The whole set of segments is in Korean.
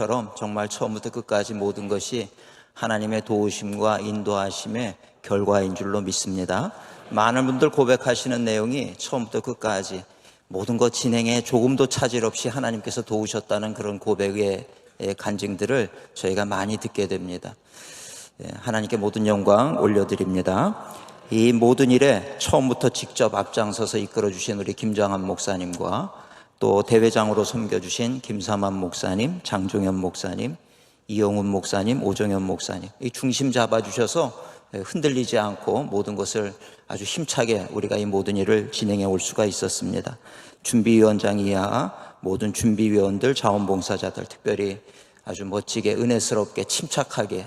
처럼 정말 처음부터 끝까지 모든 것이 하나님의 도우심과 인도하심의 결과인 줄로 믿습니다. 많은 분들 고백하시는 내용이 처음부터 끝까지 모든 것 진행에 조금도 차질 없이 하나님께서 도우셨다는 그런 고백의 간증들을 저희가 많이 듣게 됩니다. 예, 하나님께 모든 영광 올려드립니다. 이 모든 일에 처음부터 직접 앞장서서 이끌어 주신 우리 김장한 목사님과 또 대회장으로 섬겨주신 김사만 목사님, 장종현 목사님, 이영훈 목사님, 오정현 목사님 이 중심 잡아주셔서 흔들리지 않고 모든 것을 아주 힘차게 우리가 이 모든 일을 진행해 올 수가 있었습니다. 준비위원장 이하 모든 준비위원들, 자원봉사자들 특별히 아주 멋지게 은혜스럽게 침착하게 예,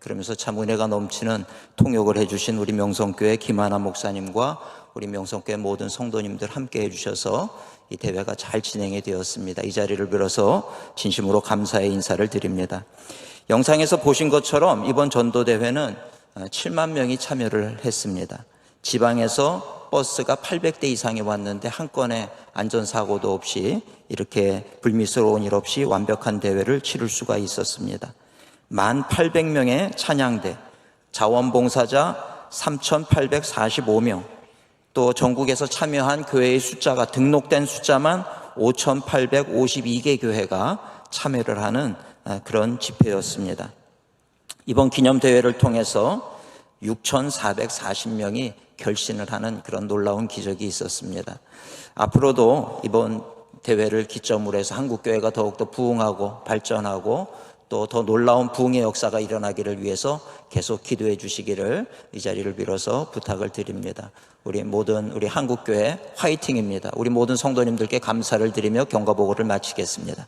그러면서 참 은혜가 넘치는 통역을 해주신 우리 명성교회 김하나 목사님과 우리 명성교회 모든 성도님들 함께 해주셔서 이 대회가 잘 진행이 되었습니다. 이 자리를 빌어서 진심으로 감사의 인사를 드립니다. 영상에서 보신 것처럼 이번 전도대회는 7만 명이 참여를 했습니다. 지방에서 버스가 800대 이상이 왔는데 한 건의 안전사고도 없이 이렇게 불미스러운 일 없이 완벽한 대회를 치를 수가 있었습니다. 1,800명의 찬양대, 자원봉사자 3,845명, 또 전국에서 참여한 교회의 숫자가 등록된 숫자만 5,852개 교회가 참여를 하는 아, 그런 집회였습니다. 이번 기념대회를 통해서 6,440명이 결신을 하는 그런 놀라운 기적이 있었습니다. 앞으로도 이번 대회를 기점으로 해서 한국교회가 더욱더 부흥하고 발전하고 또 더 놀라운 부흥의 역사가 일어나기를 위해서 계속 기도해 주시기를 이 자리를 빌어서 부탁을 드립니다. 우리 모든 우리 한국교회 화이팅입니다. 우리 모든 성도님들께 감사를 드리며 경과보고를 마치겠습니다.